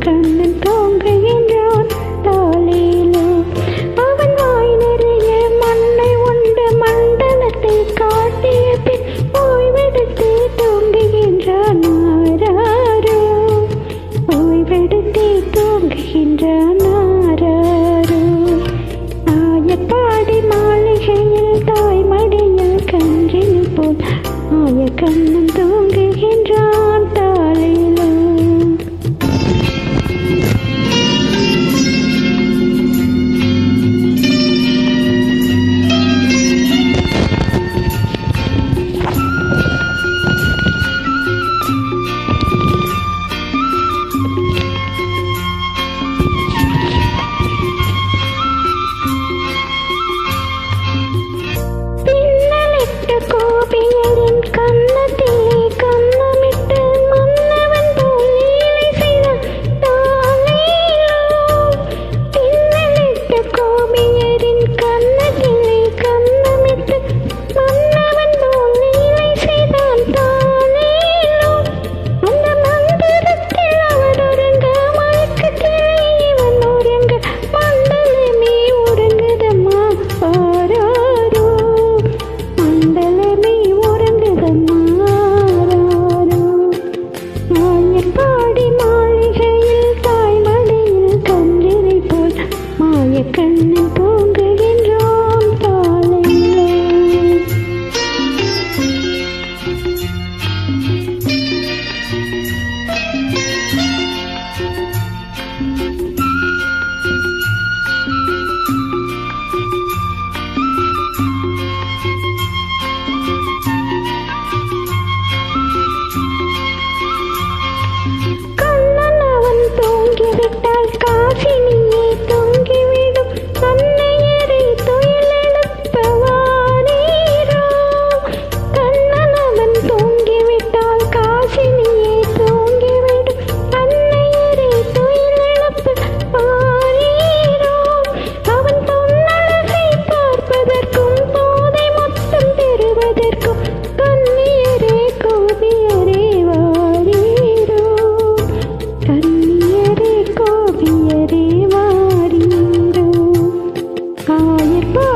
கண்ணன் தோங்குகின்றான் தாளேலோ. அவன் வாய் நிறைய மண்ணை உண்டு மண்டலத்தை காட்டிய பின் ஓய்வெடுத்து தோங்குகின்றான் ஆராரோ ஓய்வெடுத்து தோங்குகின்றான் ஆராரோ ஆயப்பாடி மாளிகையில் தாய்மடியில் கன்றில் போல் ஆய தோ 高一班